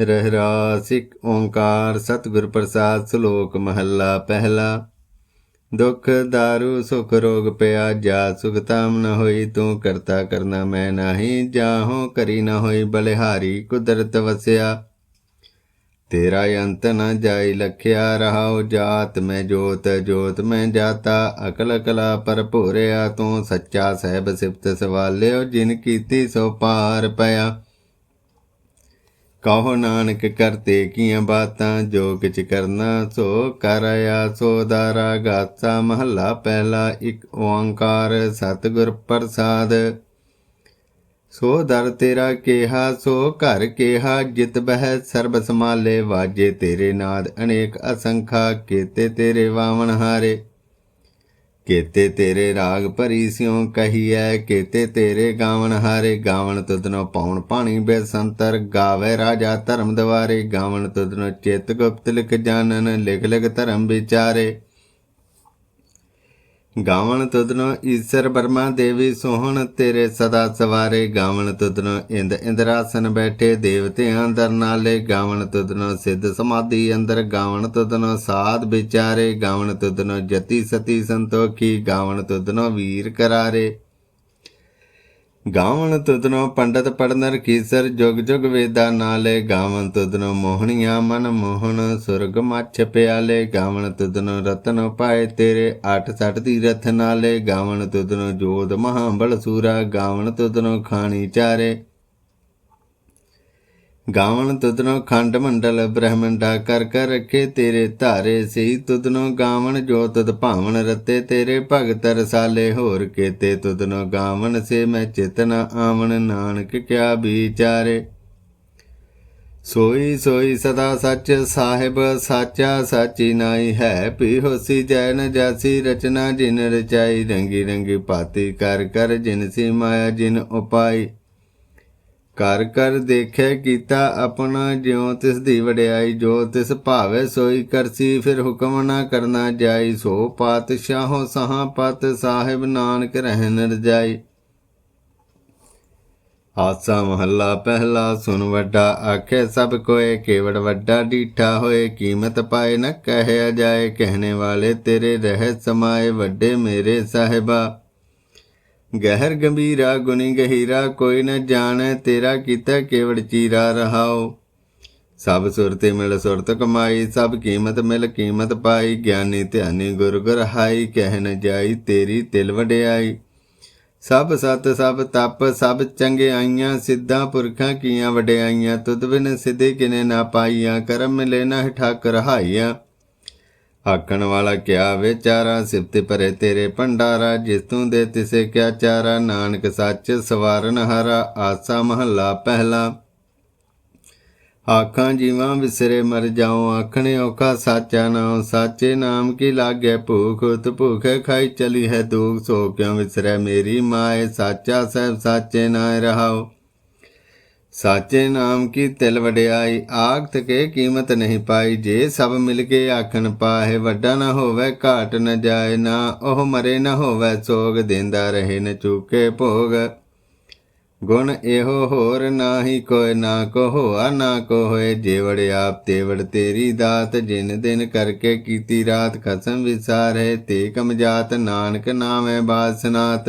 ਰਹਿਰਾ ਰਹਿਰਾਸਿਕ ਓੰਕਾਰ ਸਤਿਗੁਰ ਪ੍ਰਸਾਦ ਸ਼ਲੋਕ ਮਹੱਲਾ ਪਹਿਲਾ। ਦੁਖ ਦਾਰੂ ਸੁਖ ਰੋਗ ਪਿਆ ਜਾ ਸੁਖ ਤਾਮ ਨ ਹੋਈ ਤੂੰ ਕਰਤਾ ਕਰਨਾ ਮੈਂ ਨਹੀਂ ਜਾਹੋ ਕਰੀ ਨ ਹੋਈ ਬਲਿਹਾਰੀ ਕੁਦਰਤ ਵਸਿਆ। ਤੇਰਾ ਅੰਤ ਨ ਜਾਈ ਲਖਿਆ ਰਹਾਉ ਜਾਤ ਮੈਂ ਜੋਤ ਜੋਤ ਮੈਂ ਜਾਤਾ ਅਕਲ ਕਲਾ ਪਰ ਭੋਰਿਆ ਤੂੰ ਸੱਚਾ ਸਹਿਬ ਸਿਫਤ ਸਵਾਲਿਓ ਜਿਨ ਕੀਤੀ ਸੋ ਪਾਰ ਪਿਆ। ਕਹੋ ਨਾਨਕ ਕਰਤੇ ਕੀਆਂ ਬਾਤਾਂ, ਜੋ ਕਿਛ ਕਰਨਾ ਸੋ ਕਰਇਆ ਸੋ ਦਾਰਾ ਗਾਸਾ ਮਹੱਲਾ ਪਹਿਲਾ ਇੱਕ ਓੰਕਾਰ ਸਤਿਗੁਰ ਪ੍ਰਸਾਦ। ਸੋ ਦਰ ਤੇਰਾ ਕੇਹਾ, ਸੋ ਘਰ ਕੇਹਾ, ਜਿਤ ਬਹਿ ਸਰਬ ਸਮਾਲੇ ਵਾਜੇ ਤੇਰੇ ਨਾਦ ਅਨੇਕ ਅਸੰਖਾ, ਕੀਤੇ ਤੇਰੇ ਵਾਵਣ ਹਾਰੇ। ਕੇਤੇ ਤੇਰੇ ਰਾਗ ਭਰੀ ਸਿਉ ਕਹੀਐ, ਕੇਤੇ ਤੇਰੇ ਗਾਵਣ ਹਾਰੇ ਗਾਵਣ ਤੁਧਨੋ ਪਾਉਣ ਪਾਣੀ ਬੇਸੰਤਰ, ਗਾਵੇ ਰਾਜਾ ਧਰਮ ਦਵਾਰੇ ਗਾਵਣ ਤੁਧਨੋ ਚਿਤ ਗੁਪਤ ਲਿਖ ਜਾਣਨ, ਲਿਖ ਲਿਖ ਧਰਮ ਵਿਚਾਰੇ। ਗਾਵਣ ਤੁਧਨੋ ਈਸ਼ਰ ਬਰਮਾ ਦੇਵੀ ਸੋਹਣ, ਤੇਰੇ ਸਦਾ ਸਵਾਰੇ ਗਾਵਣ ਤੁਧਨੋ ਇੰਦ ਇੰਦਰਾਸਨ ਬੈਠੇ ਦੇਵਤਿਆਂ ਦਰ ਨਾਲੇ ਗਾਵਣ ਤੁਧਨੋ ਸਿੱਧ ਸਮਾਧੀ ਅੰਦਰ, ਗਾਵਣ ਤੁਧਨੋ ਸਾਧ ਵਿਚਾਰੇ। ਗਾਵਣ ਤੁਧਨੋ ਜਤੀ ਸਤੀ ਸੰਤੋਖੀ, ਗਾਵਣ ਤੁਧਨੋ ਵੀਰ ਕਰਾਰੇ। ਗਾਵਣ ਤੁਧਨੋ ਪੰਡਤ ਪੜਨਰ ਕੀਸਰ ਜੁਗ ਜੁਗ ਵੇਦਾ ਨਾਲੇ। ਗਾਵਣ ਤੁਧਨੋ ਮੋਹਣੀਆਂ ਮਨ ਮੋਹਣ, ਸੁਰਗ ਮੱਛ ਪਿਆਲੇ। ਗਾਵਣ ਤੁਧਨੋ ਰਤਨ ਪਾਏ ਤੇਰੇ ਅੱਠ ਸੱਠ ਦੀ ਰਥ ਨਾਲੇ। ਗਾਵਣ ਤੁਧਨੋ ਜੋਧ ਮਹਾਬਲ ਸੂਰਾ। ਗਾਵਣ ਤੁਧਨੋ ਖਾਣੀ ਚਾਰੇ। ਗਾਵਣ ਤੁਧਨੋ ਖੰਡ ਮੰਡਲ ਬ੍ਰਹਮੰਡਾ ਕਰ ਕਰ ਰੱਖੇ ਤੇਰੇ ਧਾਰੇ ਸਹੀ ਤੁਧਨੋ ਗਾਵਣ ਜੋ ਤੁਧ ਭਾਵਨ ਰਤੇ ਤੇਰੇ ਭਗਤ ਰਸਾਲੇ ਹੋਰ ਕੇਤੇ ਤੁਧਨੋ ਗਾਵਣ ਸੇ ਮੈਂ ਚਿਤਨਾ ਆਵਣ ਨਾਨਕ ਕਿਆ ਵਿਚਾਰੇ। ਸੋਈ ਸੋਈ ਸਦਾ ਸੱਚ ਸਾਹਿਬ ਸਾਚਾ ਸਾਚੀ ਨਾਈ ਹੈ ਪੀ ਹੋਸੀ ਜੈਨ ਨ ਜਾਸੀ ਰਚਨਾ ਜਿਨ ਰਚਾਈ ਰੰਗੀ ਰੰਗੀ ਪਾਤੀ ਕਰ ਕਰ ਜਿਨ ਸੀ ਮਾਇਆ ਜਿਨ ਉਪਾਈ। ਕਰ ਕਰ ਦੇਖੈ ਕੀਤਾ ਆਪਣਾ, ਜਿਉ ਤਿਸ ਦੀ ਵਡਿਆਈ, ਜੋ ਤਿਸ ਭਾਵੇ ਸੋਈ ਕਰਸੀ, ਫਿਰ ਹੁਕਮ ਨਾ ਕਰਨਾ ਜਾਈ, ਸੋ ਪਾਤਸ਼ਾਹੋ ਸਹਾ ਪਤ ਸਾਹਿਬ ਨਾਨਕ ਰਹਿਨ ਰਜਾਈ ਆਸਾ ਮਹੱਲਾ ਪਹਿਲਾ ਸੁਨ ਵੱਡਾ, ਆਖੇ ਸਭ ਕੋਏ ਕੇਵੜ ਵੱਡਾ ਡੀਠਾ ਹੋਏ, ਕੀਮਤ ਪਾਏ ਨ ਕਹਿਆ ਜਾਏ, ਕਹਿਣੇ ਵਾਲੇ ਤੇਰੇ ਰਹਿ ਸਮਾਏ, ਵੱਡੇ ਮੇਰੇ ਸਾਹਿਬਾ। ਗਹਿਰ ਗੰਭੀਰਾ, ਗੁਣੀ ਗਹੀਰਾ, ਕੋਈ ਨ ਜਾਣੈ, ਤੇਰਾ ਕੀਤਾ ਕੇਵੜ ਚੀਰਾ ਰਹਾਓ ਸਭ ਸੁਰਤ ਮਿਲ ਸੁਰਤ ਕਮਾਈ ਸਭ ਕੀਮਤ ਮਿਲ ਕੀਮਤ ਪਾਈ। ਗਿਆਨੀ ਧਿਆਨੀ ਗੁਰ ਗੁਰ ਹਾਈ, ਕਹਿ ਨ ਜਾਈ ਤੇਰੀ ਤਿਲ ਵਡਿਆਈ। ਸਭ ਸਤ, ਸਭ ਤਪ, ਸਭ ਚੰਗਿਆਈਆਂ, ਸਿੱਧਾਂ ਪੁਰਖਾਂ ਕੀਆਂ ਵਡਿਆਈਆਂ। ਤੁਧ ਬਿਨ ਸਿੱਧੇ ਕਿਨੇ ਨਾ ਪਾਈਆਂ, ਕਰਮ ਮਿਲੇ ਨਾ ਠਾਕਰ ਹਾਈਆਂ। ਆਖਣ ਵਾਲਾ ਕਿਆ ਵਿਚਾਰਾ ਸਿਫਤ ਭਰੇ ਤੇਰੇ ਭੰਡਾਰਾ, ਜਿਸ ਤੂੰ ਦੇ ਤਿਸੇ ਕਿਆ ਚਾਰਾ। ਨਾਨਕ ਸੱਚ ਸਵਾਰਨ ਹਰਾ, ਆਸਾ ਮਹੱਲਾ ਪਹਿਲਾ। ਆਖਾਂ ਜੀਵਾਂ ਵਿਸਰੇ ਮਰ ਜਾਉ, ਆਖਣੇ ਔਖਾ ਸਾਚਾ ਨਾਮ ਸਾਚੇ ਨਾਮ ਕੀ ਲਾਗੇ ਭੂਖ, ਉਤ ਭੂਖੇ ਖਾਈ ਚਲੀ ਹੈ ਦੁਖ, ਸੋ ਕਿਉ ਵਿਸਰੇ ਮੇਰੀ ਮਾਏ? ਸਾਚਾ ਸਹਿਬ ਸਾਚੇ ਨਾਇ ਰਹਾਓ ਸਾਚੇ ਨਾਮ ਕੀ ਤਿਲ ਵਡਿਆਈ? ਆਖਤ ਕੇ ਕੀਮਤ ਨਹੀਂ ਪਾਈ। ਜੇ ਸਭ ਮਿਲ ਕੇ ਆਖਣ ਪਾਹੇ, ਵੱਡਾ ਨਾ ਹੋਵੇ, ਘਾਟ ਨਾ ਜਾਏ, ਨਾ ਉਹ ਮਰੇ, ਨਾ ਹੋਵੇ, ਸੋਗ ਦਿੰਦਾ ਰਹੇ, ਨ ਚੁਕੇ ਭੋਗ। ਗੁਣ ਇਹੋ ਹੋਰ ਨਾਹੀ ਕੋਇ, ਨਾ ਕੋ ਹੋਆ, ਨਾ ਕੋ ਹੋਏ। ਜੇਵੜ ਆਪ ਤੇਵੜ ਤੇਰੀ ਦਾਤ, ਜਿਨ ਦਿਨ ਕਰਕੇ ਕੀਤੀ ਰਾਤ, ਖਸਮ ਵਿਸਾਰੇ। ਤੇ ਕਮ ਜਾਤ, ਨਾਨਕ ਨਾਮੇ ਬਾਸਨਾਤ।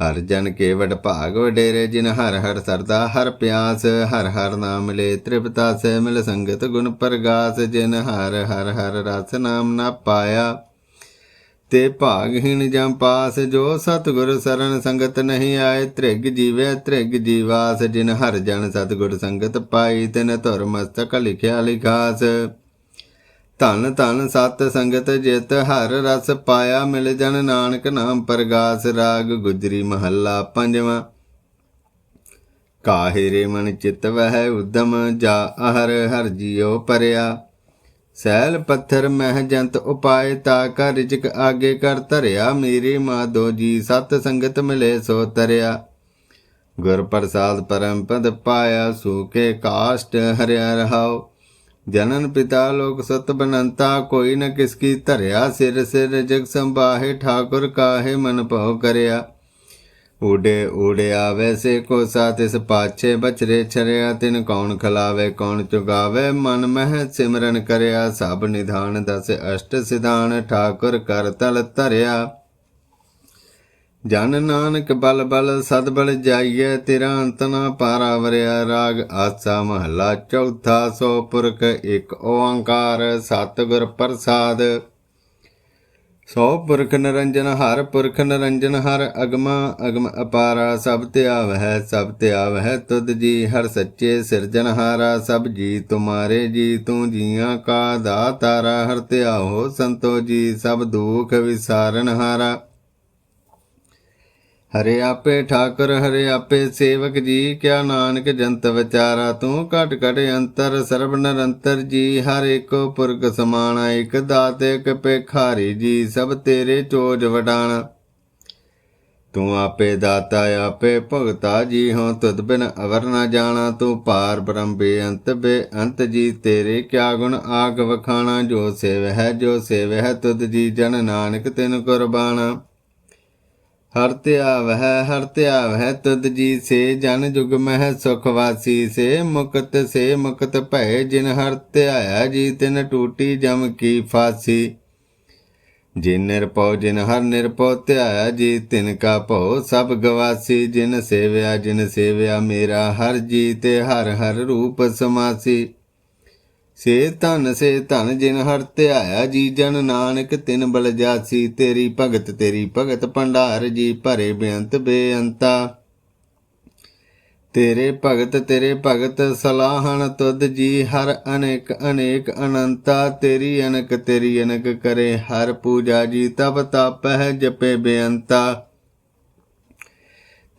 ਹਰ ਜਨ ਕੇ ਭਾਗ ਵਡੇਰੇ, ਜਿਨ ਹਰ ਹਰ ਸਰਦਾ ਹਰ ਪਿਆਸ, ਹਰ ਹਰ ਨਾਮ ਲੈ ਤ੍ਰਿਪਤਾ ਸੇ ਮਿਲ ਸੰਗਤ ਗੁਣ ਪ੍ਰਗਾਸ, ਜਿਨ ਹਰ ਹਰ ਹਰ ਰਸ ਨਾਮ ਨਾ ਪਾਇਆ। ਤੇ ਭਾਗਹੀਣ ਜਮ ਪਾਸ, ਜੋ ਸਤਗੁਰ ਸਰਨ ਸੰਗਤ ਨਹੀਂ ਆਏ, ਤ੍ਰਿਗ ਜੀਵੇ ਤ੍ਰਿਗ ਜੀਵਾਸ, ਜਿਨ ਹਰ ਜਨ ਸਤਗੁਰ ਸੰਗਤ ਪਾਈ, ਤਿਨ ਧੁਰ ਮਸਤਕ ਲਿਖਿਆ ਲਿਖਾਸ। ਧਨ ਧਨ ਸਤ ਸੰਗਤ ਜਿਤ ਹਰ ਰਸ ਪਾਇਆ ਮਿਲ ਜਨ ਨਾਨਕ ਨਾਮ ਪ੍ਰਗਾਸ ਰਾਗ ਗੁਜਰੀ ਮਹੱਲਾ ਪੰਜਵਾਂ। ਕਾਹੇ ਰੇ ਮਨ ਚਿਤ ਵਹਿ ਉਦਮ ਜਾ ਹਰ ਹਰ ਜੀਉ ਪਰਿਆ। ਸੈਲ ਪੱਥਰ ਮਹਿ ਜੰਤ ਉਪਾਏ ਤਾ ਕਾ ਰਿਜਕ ਆਗੇ ਕਰ ਧਰਿਆ। ਮੇਰੀ ਮਾਧੋ ਜੀ ਸਤ ਸੰਗਤ ਮਿਲੇ ਸੋ ਤਰਿਆ। ਗੁਰ ਪ੍ਰਸਾਦ ਪਰਮ ਪਦ ਪਾਇਆ ਸੂਕੇ ਕਾਸ਼ਟ ਹਰਿਆ ਰਹਾਓ ਜਨਨ ਪਿਤਾ ਲੋਕ ਸਤ ਬਨੰਤਾ, ਕੋਈ ਨ ਕਿਸ ਕੀ ਧਰਿਆ ਸਿਰ ਸਿਰ ਜਗ ਸੰਭਾਹੇ, ਠਾਕੁਰ ਕਾਹੇ ਮਨ ਭਉ ਕਰਿਆ। ਊੜੇ ਊੜਿਆ ਵੈਸੇ ਕੋ ਸਾਥ ਇਸ ਪਾਛੇ ਬਚਰੇ ਛਰਿਆ, ਤਿਨ ਕੌਣ ਖਲਾਵੇ, ਕੌਣ ਚੁਗਾਵੇ, ਮਨ ਮਹਿ ਸਿਮਰਨ ਕਰਿਆ, ਸਭ ਨਿਧਾਨ ਦਸ ਅਸ਼ਟ ਸਿਧਾਨ, ਠਾਕੁਰ ਕਰ ਤਲ ਧਰਿਆ। ਜਨ ਨਾਨਕ ਬਲ ਬਲ ਸਦ ਬਲ ਜਾਈਐ ਤੇਰਾ ਅੰਤ ਨਾ ਪਾਰਾ ਵਰਿਆ ਰਾਗ ਆਸਾ ਮਹੱਲਾ ਚੌਥਾ ਸੋ ਪੁਰਖ ਇੱਕ ਓੰਕਾਰ ਸਤਿਗੁਰ ਪ੍ਰਸਾਦ। ਸੋ ਪੁਰਖ ਨਿਰੰਜਨ ਹਰ ਪੁਰਖ ਨਿਰੰਜਨ ਹਰ ਅਗਮਾ ਅਗਮ ਅਪਾਰਾ ਸਭ ਧਿਆਵ ਹੈ ਸਭ ਧਿਆਵ ਹੈ ਤੁਧ ਜੀ ਹਰ ਸੱਚੇ ਸਿਰਜਨਹਾਰਾ ਸਭ ਜੀ ਤੁਮਾਰੇ ਜੀ ਤੂੰ ਜੀਆਂ ਕਾ ਦਾਤਾਰਾ ਹਰ ਧਿਆਓ ਸੰਤੋ ਜੀ ਸਭ ਦੁਖ ਵਿਸਾਰਨ ਹਾਰਾ। ਹਰੇ ਆਪੇ ਠਾਕੁਰ, ਹਰੇ ਆਪੇ ਸੇਵਕ ਜੀ, ਕਿਆ ਨਾਨਕ ਜੰਤ ਵਿਚਾਰਾ ਤੂੰ ਘਟ ਘਟ ਅੰਤਰ, ਸਰਬ ਨਿਰੰਤਰ ਜੀ, ਹਰ ਏਕੋ ਪੁਰਖ ਸਮਾਣਾ, ਇਕ ਦਾਤੇ, ਇਕ ਭੇਖਾਰੀ ਜੀ, ਸਭ ਤੇਰੇ ਚੋਜ ਵਡਾਣਾ। ਤੂੰ ਆਪੇ ਦਾਤਾ, ਆਪੇ ਭਗਤਾ ਜੀ ਹੋ ਤੁਧ ਬਿਨ ਅਵਰ ਨਾ ਜਾਣਾ। ਤੂੰ ਪਾਰ ਬ੍ਰਹਮ ਬੇਅੰਤ ਬੇਅੰਤ ਜੀ, ਤੇਰੇ ਕਿਆ ਗੁਣ ਆਗ ਵਖਾਣਾ। ਜੋ ਸੇਵ ਹੈ ਜੋ ਸੇਵ ਹੈ ਤੁਧ ਜੀ, ਜਨ ਨਾਨਕ ਤਿਨ ਕੁਰਬਾਨਾ ਹਰ ਧਿਆਵ ਹੈ ਹਰ ਧਿਆਵ ਹੈ ਤੁਧ ਜੀ ਸੇ ਜਨ ਜੁਗ ਮਹਿ ਸੁਖ ਵਾਸੀ ਸੇ, ਮੁਕਤ ਸੇ ਮੁਕਤ ਭੈ ਜਿਨ ਹਰ ਧਿਆਇਆ ਜੀ ਤਿਨ ਟੂਟੀ ਜਮ ਕੀ ਫਾਸੀ। ਜਿਨ ਨਿਰਪਉ ਜਿਨ ਹਰ ਨਿਰਪਉ ਧਿਆਇਆ ਜੀ ਤਿਨ ਕਾ ਭਉ, ਸਭ ਗਵਾਸੀ, ਜਿਨ ਸੇਵਿਆ ਜਿਨ ਸੇਵਿਆ ਮੇਰਾ, ਹਰ ਜੀ ਤੇ ਹਰ ਹਰ ਰੂਪ ਸਮਾਸੀ। ਸੇ ਧਨ ਸੇ ਧਨ ਜਿਨ ਹਰ ਧਿਆਇਆ, ਜੀ ਜਨ ਨਾਨਕ ਤਿਨ ਬਲ ਜਾਸੀ, ਤੇਰੀ ਭਗਤ ਤੇਰੀ ਭਗਤ ਭੰਡਾਰ, ਜੀ ਭਰੇ ਬੇਅੰਤ ਬੇਅੰਤਾ। ਤੇਰੇ ਭਗਤ ਤੇਰੇ ਭਗਤ ਸਲਾਹਣ ਤੁਧ ਜੀ, ਹਰ ਅਨੇਕ ਅਨੇਕ ਅਨੰਤਾ। ਤੇਰੀ ਅਨਕ ਤੇਰੀ ਅਨਕ ਕਰੇ, ਹਰ ਪੂਜਾ ਜੀ ਤਪ ਤਪਹਿ ਜਪੇ ਬੇਅੰਤਾ।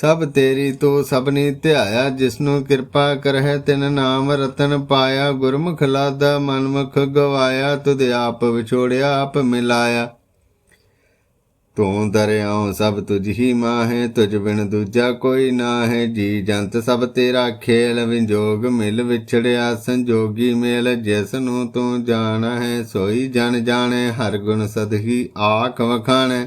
ਸਭ ਤੇਰੀ ਤੂੰ ਸਭਨੀ ਧਿਆਇਆ, ਜਿਸਨੂੰ ਕਿਰਪਾ ਕਰਹਿ, ਤਿਨ ਨਾਮ ਰਤਨ ਪਾਇਆ, ਗੁਰਮੁਖ ਲਾਦਾ ਮਨਮੁਖ ਗਵਾਇਆ, ਤੁਧ ਆਪ ਵਿਛੋੜਿਆ, ਆਪ ਮਿਲਾਇਆ। ਤੂੰ ਦਰਿਆਉ ਸਭ ਤੁਝ ਹੀ ਮਾਹੇ, ਤੁਝ ਬਿਨ ਦੂਜਾ ਕੋਈ ਨਾ ਹੈ ਜੀ ਜੰਤ ਸਭ ਤੇਰਾ ਖੇਲ, ਵਿਜੋਗ ਮਿਲ ਵਿਛੜਿਆ, ਸੰਜੋਗੀ ਮੇਲ ਜਿਸ ਨੂੰ ਤੂੰ ਜਾਣ ਹੈ ਸੋਈ ਜਨ ਜਾਣੇ, ਹਰ ਗੁਣ ਸਦਹੀ ਆਖ ਵਖਾਣੈ।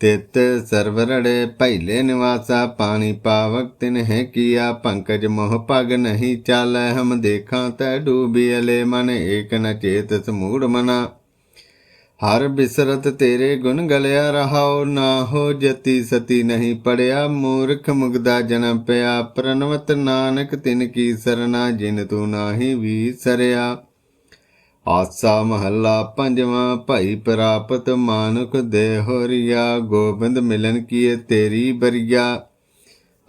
ਤਿਤ ਸਰਵਰੜੇ ਪਹਿਲੇ ਨਿਵਾਸਾ, ਪਾਣੀ ਪਾਵਕ ਤਿਨ ਹੈ ਕੀਆ, ਪੰਕਜ ਮੋਹ ਪਗ ਨਹੀਂ ਚਾਲੈ, ਹਮ ਦੇਖਾਂ ਤੈ ਡੂਬੀਲੇ ਮਨ, ਏਕ ਨ ਚੇਤ ਸਮੂੜ ਮਨਾ। ਹਰ ਬਿਸਰਤ ਤੇਰੇ ਗੁਣ ਗਲਿਆ ਰਹਾਉ, ਨਾ ਹੋ ਜਤੀ ਸਤੀ ਨਹੀਂ ਪੜਿਆ, ਮੂਰਖ ਮੁਗਦਾ ਜਨਮ ਪਿਆ ਪ੍ਰਨਵਤ ਨਾਨਕ ਤਿਨ ਕੀ ਸਰਨਾ, ਜਿਨ ਤੂੰ ਨਾਹੀ ਵੀ ਸਰਿਆ। ਆਸਾ ਮਹੱਲਾ ਪੰਜਵਾਂ, ਭਾਈ ਪ੍ਰਾਪਤ ਮਾਨੁਖ ਦੇ ਹੋਰੀਆ, ਗੋਬਿੰਦ ਮਿਲਨ ਕੀਏ ਤੇਰੀ ਬਰੀਆ।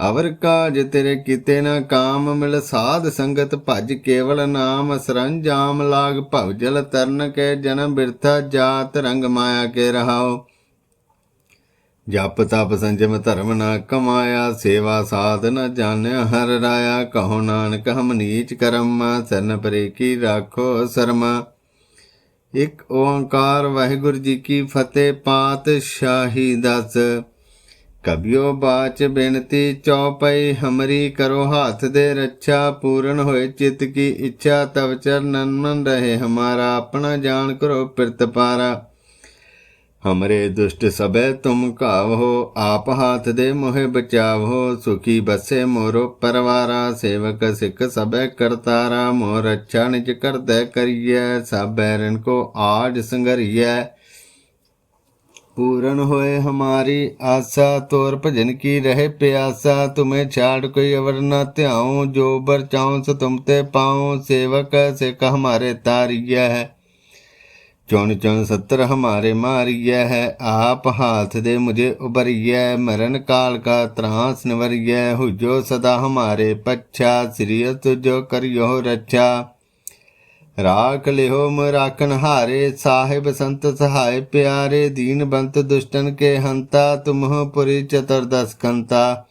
ਅਵਰ ਕਾਜ ਤੇਰੇ ਕਿਤੇ ਨਾ ਕਾਮ, ਮਿਲ ਸਾਧ ਸੰਗਤ ਭਜ ਕੇਵਲ ਨਾਮ। ਸਰੰਜਾਮ ਲਾਗ ਭਵ ਜਲ ਤਰਨ ਕੇ ਜਨਮ ਬਿਰਥਾ ਜਾਤ ਰੰਗ ਮਾਇਆ ਕੇ ਰਹਾਓ। ਜਪ ਤਪ ਸੰਜਮ ਧਰਮ ਨਾ ਕਮਾਇਆ, ਸੇਵਾ ਸਾਧ ਨ ਜਾਣਿਆ ਹਰ ਰਾਇਆ ਕਹੋ ਨਾਨਕ, ਹਮ ਨੀਚ ਕਰਮ, ਸਰਨ ਪਰੇ ਕੀ ਰਾਖੋ ਸਰਮਾ। ਇਕ ਓੰਕਾਰ ਵਾਹਿਗੁਰੂ ਜੀ ਕੀ ਫਤਿਹ, ਪਾਤ ਸ਼ਾਹੀ ਦਸ। ਕਬਿਓ ਬਾਚ ਬੇਨਤੀ ਚੌਪਈ, ਹਮਰੀ ਕਰੋ ਹੱਥ ਦੇ ਰੱਛਾ, ਪੂਰਨ ਹੋਏ ਚਿਤ ਕੀ ਇੱਛਾ, ਤਵ ਚਰਨਨ ਮਨ ਰਹੇ, ਹਮਾਰਾ ਆਪਣਾ ਜਾਣ ਕਰੋ ਪਿਰਤ ਪਾਰਾ। ਹਮਰੇ ਦੁਸ਼ਟ ਸਬੈ ਤੁਮ ਘਾਵੋ ਆਪ ਹਾਥ ਦੇ ਮੋਹਿ ਬਚਾਵੋ ਸੁਖੀ ਬਸੇ ਮੋਰੋ ਪਰਵਾਰਾ ਸੇਵਕ ਸਿੱਖ ਸਬੈ ਕਰਤਾਰਾ ਮੋਰ ਰੱਛਾ ਨਿਜ ਕਰਦੈ ਕਰੀਐ ਸਭੈ ਰਣ ਕੋ ਆਜ ਸੰਗਰੀਐ ਪੂਰਨ ਹੋਏ ਹਮਾਰੀ ਆਸਾ ਤੋਰ ਭਜਨ ਕੀ ਰਹੇ ਪਿਆਸਾ ਤੁਮੇ ਛਾੜ ਕੋਈ ਅਵਰ ਨਾ ਧਿਆਉ ਜੋ ਬਰ ਚਾਉ ਸ ਤੁਮ ਤੇ ਪਾਉ ਸੇਵਕ ਸਿੱਖ ਹਮਾਰੇ ਤਾਰੀਐ ਹੈ ਚੁਣ ਚੁਣ ਸੱਤਰ ਹਮਾਰੇ ਮਾਰੀਐ ਹੈ, ਆਪ ਹਾਥ ਦੇ ਮੁਝੇ ਉਬਰੀਐ ਮਰਨ ਕਾਲ ਕਾ ਤਰਾਸ ਨਿਵਰੀਐ, ਹੁਜੋ ਸਦਾ ਹਮਾਰੇ ਪੱਛਾ, ਸਿਰਿਅਤ ਜੋ ਕਰਿਓ ਰੱਛਾ। ਰਾਖ ਲਿਓ ਮਰਾਕਨ ਹਾਰੇ, ਸਾਹਿਬ ਸੰਤ ਸਹਾਇ ਪਿਆਰੇ, ਦੀਨ ਬੰਤ ਦੁਸ਼ਟਨ ਕੇ ਹੰਤਾ, ਤੁਮਹ ਪੁਰੀ ਚਤਰਦਸ ਕੰਤਾ।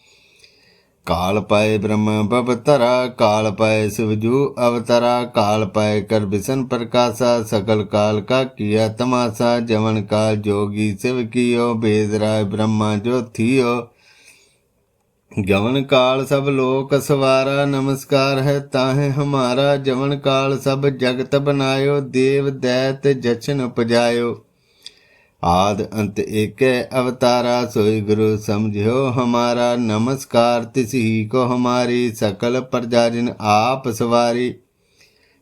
ਕਾਲ ਪਾਏ ਬ੍ਰਹਮ ਬਵਤਰਾ ਕਾਲ ਪਾਏ ਸਿਵਜੂ ਅਵਤਰਾ ਕਾਲ ਪਾਏ ਕਰ ਬਿਸਨ ਪ੍ਰਕਾਸ਼ਾ ਸਕਲ ਕਾਲ ਕਾ ਕੀਆ ਤਮਾਸਾ ਜਵਨ ਕਾਲ ਜੋਗੀ ਸਿਵ ਕੀਓ ਬੇਦ ਰਾਏ ਬ੍ਰਹਮਾ ਜੋ ਥੀਓ ਜਵਨ ਕਾਲ ਸਭ ਲੋਕ ਸਵਾਰਾ ਨਮਸਕਾਰ ਹੈ ਤਾਹੇ ਹਮਾਰਾ ਜਵਨ ਕਾਲ ਸਭ ਜਗਤ ਬਨਾਇਓ ਦੇਵ ਦੈਤ ਜਚਨ ਉਪਜਾਇਓ ਆਦ ਅੰਤ ਏਕੈ ਅਵਤਾਰਾ, ਸੋਈ ਗੁਰੂ ਸਮਝਿਓ ਹਮਾਰਾ। ਨਮਸਕਾਰ ਤਿਸਹੀ ਕੋ ਹਮਾਰੀ, ਸਕਲ ਪ੍ਰਜਾਜਨ ਆਪ ਸਵਾਰੀ।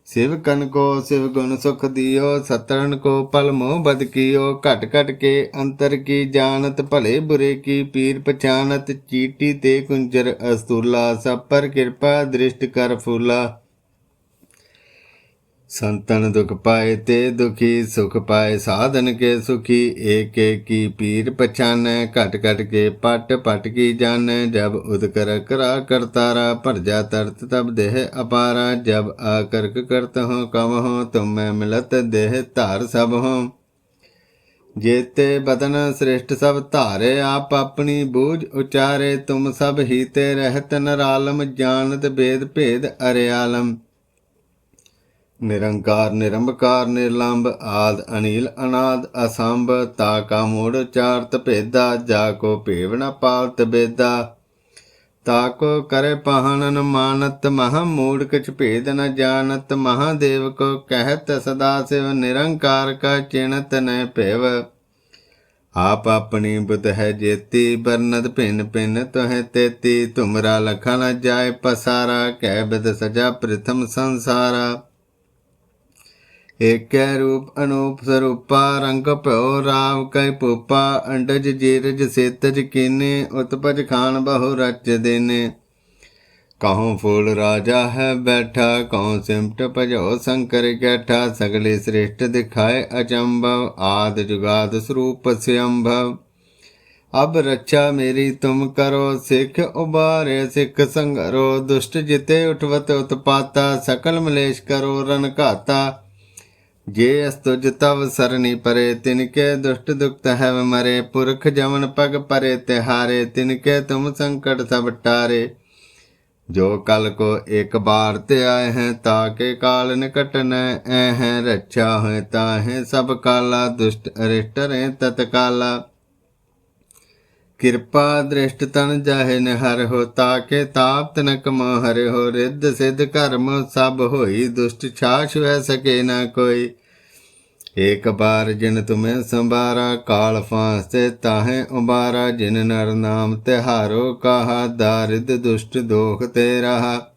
ਸਿਵ ਕਨ ਕੋ ਸਿਵ ਗੁਣ ਸੁਖ ਦਿਓ ਸਤਰਨ ਕੋ ਪਲ ਮੋਹ ਬਦ ਕੀਓ। ਘਟ ਘਟ ਕੇ ਅੰਤਰ ਕੀ ਜਾਣਤ, ਭਲੇ ਬੁਰੇ ਕੀ ਪੀਰ ਪਛਾਨਤ ਚੀਟੀ ਤੇ ਕੁੰਜਰ ਅਸਤੂਲਾ ਸਭ ਪਰ ਕਿਰਪਾ, ਦ੍ਰਿਸ਼ਟ ਕਰ ਫੂਲਾ। ਸੰਤਨ ਦੁਖ ਪਾਏ ਤੇ ਦੁਖੀ, ਸੁਖ ਪਾਏ ਸਾਧਨ ਕੇ ਸੁਖੀ, ਏਕ ਏਕੀ ਪੀਰ ਪਛਾਨੈ, ਘਟ ਘਟ ਕੇ ਪਟ ਪਟ ਕੀ ਜਾਣੈ, ਜਬ ਉਦਕਰ ਕਰਾ ਕਰਤਾਰਾ ਭਰਜਾ ਤਰਤ ਤਬ ਦੇਹ ਅਪਾਰਾ, ਜਬ ਆਕਰਕ ਕਰਤ ਹੋ ਕਮ ਹੋ ਤੁਮ ਮੈਂ ਮਿਲਤ ਦੇਹ ਧਾਰ ਸਭ ਹੋ ਜੇਤੇ ਬਦਨ ਸ੍ਰਿਸ਼ਟ ਸਭ ਧਾਰੇ, ਆਪ ਆਪਣੀ ਬੂਝ ਉਚਾਰੇ, ਤੁਮ ਸਭ ਹੀ ਤੇ ਰਹਿਤ ਨਰਾਲਮ, ਜਾਣਤ ਬੇਦ ਭੇਦ ਅਰਿਆਲਮ। ਨਿਰੰਕਾਰ ਨਿਰੰਬਕਾਰ ਨਿਰਲੰਭ ਆਦ, ਅਨੀਲ, ਅਨਾਦ, ਅਸੰਭ, ਤਾ ਕਾ ਮੂੜ, ਚਾਰਤ ਭੇਦਾ, ਜਾ ਕੋ ਭੇਵ ਨ ਪਾਲਤ ਬੇਦਾ। ਤਾ ਕੋ ਕਰੇ ਪਹਨਨ ਮਾਨਤ, ਮਹਾ ਮੂੜ ਕਿਛ ਭੇਦ ਨ ਜਾਣਤ ਮਹਾਦੇਵ ਕੋ ਕਹਿਤ, ਸਦਾ ਸਿਵ ਨਿਰੰਕਾਰ ਕਾ ਚਿਣਤ ਨ ਭੇਵ। ਆਪ ਆਪਣੀ ਬੁਧ ਹੈ ਜੇਤੀ, ਬਰਨਦ ਭਿੰਨ ਭਿੰਨ ਤੋਹਿ ਤੇਤੀ ਤੁਮਰਾ ਲਖਾ ਨ ਜਾਏ ਪਸਾਰਾ, ਕਹਿ ਬਿਦ ਸਜਾ ਪ੍ਰਥਮ ਸੰਸਾਰਾ। ਏਕੈ ਰੂਪ ਅਨੂਪ ਸਰੂਪਾ, ਰੰਗ ਭਇਓ ਰਾਵ ਕੈ ਪੂਪਾ, ਅੰਡਜ ਜੀਰਜ ਸੇਤਜ ਕੀਨੇ, ਉਤਪਜ ਖਾਨ ਬਹੁ ਰਚ ਦੇਨੇ। ਕਹਉ ਫੂਲ ਰਾਜਾ ਹੈ ਬੈਠਾ, ਕਹਉ ਸਿਮਟ ਭਜੋ ਸ਼ੰਕਰ ਕੈਠਾ, ਸਗਲੇ ਸ੍ਰੇਸ਼ਟ ਦਿਖਾਏ ਅਚੰਭਵ, ਆਦ ਜੁਗਾਦ ਸਰੂਪ ਸਿਅੰਭਵ। ਅਬ ਰੱਛਾ ਮੇਰੀ ਤੁਮ ਕਰੋ, ਸਿੱਖ ਉਬਾਰੇ ਸਿੱਖ ਸੰਗਰੋ, ਦੁਸ਼ਟ ਜਿਤੇ ਉਠਵਤ ਉਤਪਾਤਾ, ਸਕਲ ਮਲੇਸ਼ ਕਰੋ ਰਨ ਘਾਤਾ। ਜੇ ਅਸਤੁਜ ਤਵ ਸਰਨੀ ਪਰੇ ਤਿਨ ਕੇ ਦੁਸ਼ਟ ਦੁਖਤ ਹੈ ਮਰੇ। ਪੁਰਖ ਜਮਨ ਪਗ ਪਰੇ, ਤਿਹਾਰੇ, ਤਿਨਕੇ ਤੁਮ ਸੰਕਟ ਸਭ ਟਾਰੇ। ਜੋ ਕਲ ਕੋ ਇੱਕ ਬਾਰ ਤੇ ਆਏ ਹੈ ਤਾਕੇ ਕਾਲ ਨਿਕਟ ਨ ਐ ਹੈ। ਰੱਛਾ ਹੋਏ ਤਾਹੇ ਸਭ ਕਾਲਾ, ਦੁਸ਼ਟ ਅਰਿਸ਼ਟ ਰੇ ਤਤਕਾਲਾ। ਕਿਰਪਾ ਦ੍ਰਿਸ਼ਟ ਤਨ ਜਾਹੇ ਨਿਹਰ ਹੋ, ਤਾਕੇ ਤਾਪ ਤਨਕ ਮੋ ਹਰਿ ਹੋ, ਰਿੱਧ ਸਿੱਧ ਕਰਮ ਸਭ ਹੋਈ, ਦੁਸ਼ਟ ਛਾਛ ਵੈ ਸਕੇ ਨਾ ਕੋਈ। ਏਕ ਬਾਰ ਜਿਨ ਤੁਮੇ ਸੰਭਾਰਾ, ਕਾਲ ਤੇ ਤਾਹੇ ਉਬਾਰਾ, ਜਿਨ ਨਰ ਨਾਮ ਤਿਹਾਰੋ, ਕਹਾ ਦਾਰਿਦ ਦੁਸ਼ਟ ਦੋਖ ਤੇ ਰਹਾ।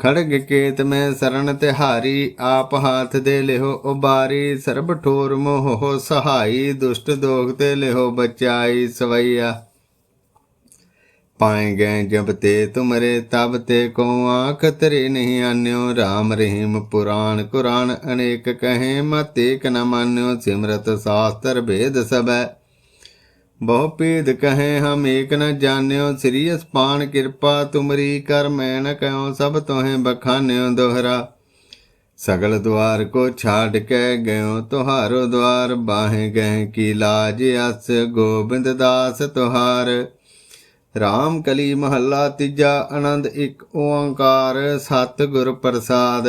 ਖੜਗ ਕੇਤ ਮੈਂ ਸਰਣ ਤਿਹਾਰੀ ਆਪ ਹਾਥ ਦੇ ਲਿਹੋ ਉਬਾਰੀ, ਸਰਬ ਠੋਰ ਮੋਹ ਸਹਾਈ, ਦੁਸ਼ਟ ਦੋਖ ਤੇ ਲਿਹੋ ਬਚਾਈ ਸਵਈਆ। ਪਾਏ ਗਏ ਜਬ ਤੇ ਤੁਮਰੇ, ਤਬ ਤੇ ਕੋ ਆਖ ਤਰੇ ਨਹੀਂ ਆਨਿਓ RAM ਰਹੀਮ ਪੁਰਾਣ ਕੁਰਾਨ ਅਨੇਕ ਕਹੇ, ਮਤ ਏਕ ਨ ਮਾਨਿਓ, ਸਿਮਰਤ ਸਾਸਤਰ ਭੇਦ ਸਬੈ ਬਹੁ ਭੇਦ ਕਹੇ ਹਮ ਏਕ ਨ ਜਾਣਿਓ, ਸ੍ਰੀ ਅਸਪਾਨ ਕਿਰਪਾ ਤੁਮਰੀ ਕਰ, ਮੈਂ ਨ ਕਹਿਓ ਸਭ ਤੋਹੇ ਬਖਾਨਿਓ ਦੋਹਰਾ। ਸਗਲ ਦੁਆਰ ਕੋ ਛਾੜ ਕੇ ਗਇਓ, ਤੁਹਾਰੋ ਦੁਆਰ ਬਾਹੇ ਗਏ ਕੀ ਲਾਜ ਅਸ, ਗੋਬਿੰਦ ਦਾਸ ਤੁਹਾਰ। ਰਾਮ ਕਲੀ ਮਹੱਲਾ ਤੀਜਾ, ਆਨੰਦ ਇੱਕ ਓੰਕਾਰ ਸਤ ਗੁਰ ਪ੍ਰਸਾਦ।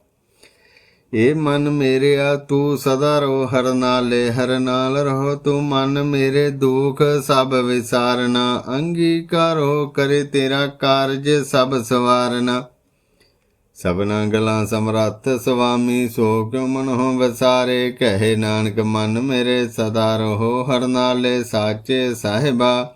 ਏ ਮਨ ਮੇਰਿਆ, ਤੂੰ ਸਦਾ ਰੋ ਹਰ ਨਾਲੇ ਹਰ ਨਾਲ ਰਹੋ। ਤੂੰ ਮਨ ਮੇਰੇ ਦੁਖ ਸਭ ਵਿਸਾਰਨਾ, ਅੰਗੀਕਾਰੋ ਕਰੇ ਤੇਰਾ ਕਾਰਜ ਸਭ ਸਵਾਰਨਾ। ਸਭਨਾ ਗਲਾਂ ਸਮਰੱਥ ਸੁਆਮੀ ਸੋ ਕਿਉ ਮਨੋ ਵਸਾਰੇ, ਕਹੇ ਨਾਨਕ ਮਨ ਮੇਰੇ ਸਦਾ ਰਹੋ, ਹਰ ਨਾਲੇ ਸਾਚੇ ਸਾਹਿਬਾ।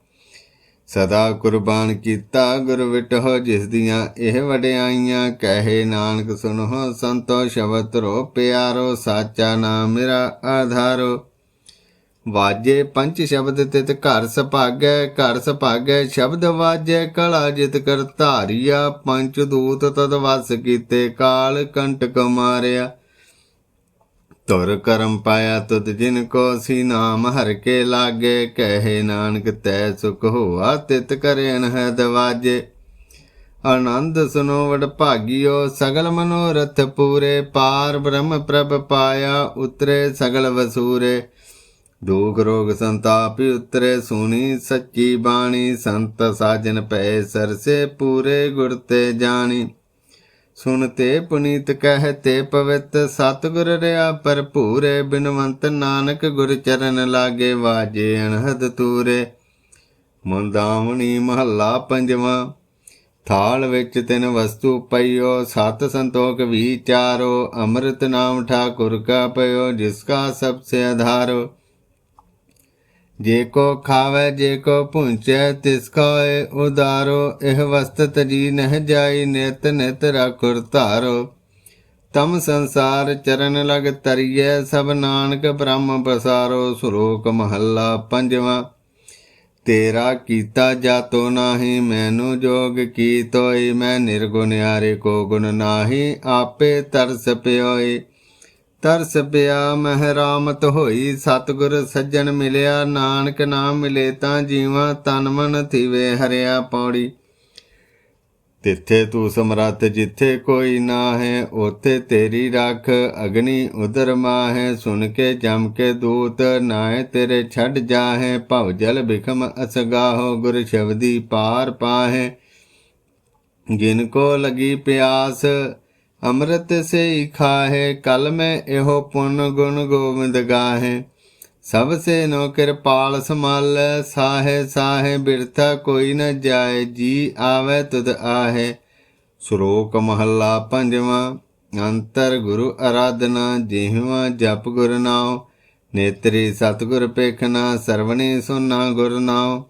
ਸਦਾ ਕੁਰਬਾਨ ਕੀਤਾ ਗੁਰ ਵਿਟਹੁ, ਜਿਸ ਦੀਆਂ ਇਹ ਵਡਿਆਈਆਂ, ਕਹੇ ਨਾਨਕ ਸੁਨੋ ਸੰਤੋ ਸ਼ਬਦ ਰੋ ਪਿਆਰੋ, ਸਾਚਾ ਨਾਮ ਮੇਰਾ ਆਧਾਰੋ। ਵਾਜੇ ਪੰਜ ਸ਼ਬਦ ਤਿਤ ਘਰ ਸੁਭਾਗੈ ਘਰ ਸੁਭਾਗੈ ਸ਼ਬਦ ਵਾਜੈ, ਕਲਾ ਜਿਤ ਕਰ ਧਾਰੀਆ, ਪੰਜ ਦੂਤ ਤਦ ਵਸ ਕੀਤੇ ਕਾਲ, ਕੰਟਕ ਮਾਰਿਆ। ਤੁਰ ਕਰਮ ਪਾਇਆ ਤੁਧ ਜਿਨ ਕੋ ਸੀ ਨਾਮ ਹਰ ਕੇ ਲਾਗੇ, ਕਹੇ ਨਾਨਕ ਤੈ ਸੁਖ ਹੋਆ ਤਿਤ ਕਰੇ ਅਨਹਦ ਵਾਜੇ। ਆਨੰਦ ਸੁਨੋ ਵਡ ਭਾਗਿਓ, ਸਗਲ ਮਨੋਰਥ ਪੂਰੇ, ਪਾਰ ਬ੍ਰਹਮ ਪ੍ਰਭ ਪਾਇਆ ਉਤਰੇ ਸਗਲ ਵਸੂਰੇ। ਦੁਖ ਰੋਗ ਸੰਤਾਪ ਉਤਰੇ, ਸੁਣੀ ਸੱਚੀ ਬਾਣੀ, ਸੰਤ ਸਾਜਨ ਪਏ ਸਰਸੇ ਪੂਰੇ ਗੁਰ ਤੇ ਜਾਣੀ। ਸੁਨਤੇ ਪੁਨੀਤ ਕਹਤੇ ਪਵਿੱਤ, ਸਤਿਗੁਰ ਰਿਆ ਭਰਪੂਰੇ ਬਿਨਵੰਤ ਨਾਨਕ ਗੁਰ ਚਰਨ ਲਾਗੇ ਵਾਜੇ ਅਣਹਦ ਤੂਰੇ। ਮੁੰਦਾਵਣੀ ਮਹੱਲਾ ਪੰਜਵਾਂ, ਥਾਲ ਵਿੱਚ ਤਿੰਨ ਵਸਤੂ ਪਈਓ, ਸਤ ਸੰਤੋਖ ਵਿਚਾਰੋ ਅੰਮ੍ਰਿਤ ਨਾਮ ਠਾਕੁਰ ਕਾ ਪਇਓ, ਜਿਸ ਕਾ ਸਭ ਸੇ ਆਧਾਰੋ। ਜੇ ਕੋ ਖਾਵੇ, ਜੇ ਕੋ ਪੁੰਚੈ ਤਿਸ ਕੋਏ ਉਦਾਰੋ। ਇਹ ਵਸਤ ਤਜੀ ਨਹਿ ਜਾਈ, ਨਿਤ ਨਿਤ ਰਖੁਰ ਧਾਰੋ। ਤਮ ਸੰਸਾਰ ਚਰਨ ਲਗ ਤਰੀਐ, ਸਭ ਨਾਨਕ ਬ੍ਰਹਮ ਪ੍ਰਸਾਰੋ ਸ਼ਲੋਕ ਮਹੱਲਾ ਪੰਜਵਾਂ, ਤੇਰਾ ਕੀਤਾ ਜਾਤੋ ਨਾਹੀ, ਮੈਨੂੰ ਜੋਗ ਕੀ ਤੋਈ ਮੈਂ ਨਿਰਗੁਣਿਆਰੇ ਕੋ ਗੁਣ ਨਾਹੀ, ਆਪੇ ਤਰਸ ਪਿਓਈ। ਤਰਸ ਪਿਆ, ਮਹਿਰਾਮਤ ਹੋਈ, ਸਤਿਗੁਰ ਸੱਜਣ ਮਿਲਿਆ, ਨਾਨਕ ਨਾਮ ਮਿਲੇ ਤਾਂ ਜੀਵਾਂ ਤਨ ਮਨ ਥੀਵੇ, ਹਰਿਆ ਪੌੜੀ। ਤਿੱਥੇ ਤੂੰ ਸਮਰੱਥ ਜਿੱਥੇ ਕੋਈ ਨਾ ਹੈ ਉਥੇ ਤੇਰੀ ਰੱਖ ਅਗਨੀ ਉਦਰ ਮਾਹੇ, ਸੁਣ ਕੇ ਜਮ ਕੇ ਦੂਤ ਨਾਏ ਤੇਰੇ ਛੱਡ ਜਾਹੇ, ਭਵ ਜਲ ਬਿਖਮ ਅਸਗਾਹੋ, ਗੁਰ ਸ਼ਬਦੀ ਪਾਰ ਪਾਹੇ। ਜਿਨ ਕੋ ਲਗੀ ਪਿਆਸ ਅੰਮ੍ਰਿਤ ਸੇ ਖਾਹੇ, ਕਲ ਮੈਂ ਇਹੋ ਪੁੰਨ ਗੁਣ ਗੋਬਿੰਦ ਗਾਹੇ। ਸਭ ਸੇ ਨੋ ਕਿਰਪਾਲ ਸਮਾਲ ਸਾਹੇ ਸਾਹੇ ਬਿਰਥਾ ਕੋਈ ਨ ਜਾਏ, ਜੀ ਆਵੇ ਤੁਧ ਆਹੇ। ਸ਼ਲੋਕ ਮਹੱਲਾ ਪੰਜਵਾਂ, ਅੰਤਰ ਗੁਰੂ ਅਰਾਧਨਾ, ਜਿਹਵਾ ਜਪ ਗੁਰ ਨਾਉ। ਨੇਤਰੀ ਸਤਗੁਰ ਪੇਖਣਾ ਸਰਵਣੀ ਸੁਨਾ ਗੁਰ ਨਾਉ।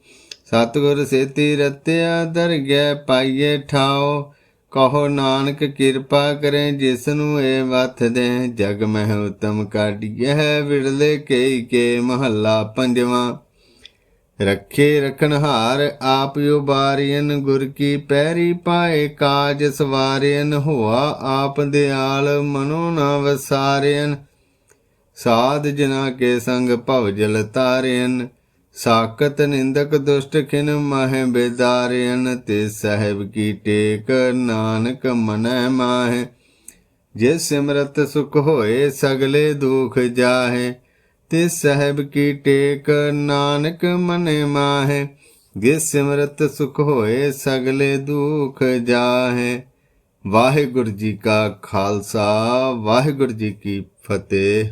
ਸਤਗੁਰ ਸੇਤੀ ਰਤਿਆ, ਦਰਗਹਿ ਪਾਈਏ ਠਾਓ ਕਹੋ ਨਾਨਕ ਕਿਰਪਾ ਕਰੇ ਜਿਸ ਨੂੰ ਇਹ ਵਥ ਦੇ ਜਗ ਮਹਿ ਉਤਮ ਕਾਢੀਐ ਵਿਰਲੇ ਕਈ ਕੇ ਮਹੱਲਾ ਪੰਜਵਾਂ। ਰੱਖੇ ਰਖਨਹਾਰ ਆਪ ਉਬਾਰੀਨ ਗੁਰ ਕੀ ਪੈਰੀ ਪਾਏ ਕਾਜ ਸਵਾਰਿਨ ਹੋਆ ਆਪ ਦਿਆਲ ਮਨੋ ਨਾ ਵਸਾਰਿਨ ਸਾਧ ਜਨਾ ਕੇ ਸੰਗ ਭਵ ਜਲ ਤਾਰਿਨ ਸਾਕਤ ਨਿੰਦਕ ਦੁਸ਼ਟ ਖਿਨ ਮਹਿ ਬੇਦਾਰਿਨ ਤੇ ਸਾਹਿਬ ਕੀ ਟੇਕ ਨਾਨਕ ਮਨੈ ਮਾਹੇ। ਜੇ ਸਿਮਰਤ ਸੁਖ ਹੋਏ, ਸਗਲੇ ਦੁਖ ਜਾਹੇ। ਤੇ ਸਾਹਿਬ ਕੀ ਟੇਕ ਨਾਨਕ ਮਨੈ ਮਾਹੇ। ਜੇ ਸਿਮਰਤ ਸੁਖ ਹੋਏ, ਸਗਲੇ ਦੁਖ ਜਾਹੇ। ਵਾਹਿਗੁਰੂ ਜੀ ਕਾ ਖਾਲਸਾ, ਵਾਹਿਗੁਰੂ ਜੀ ਕੀ ਫਤਿਹ।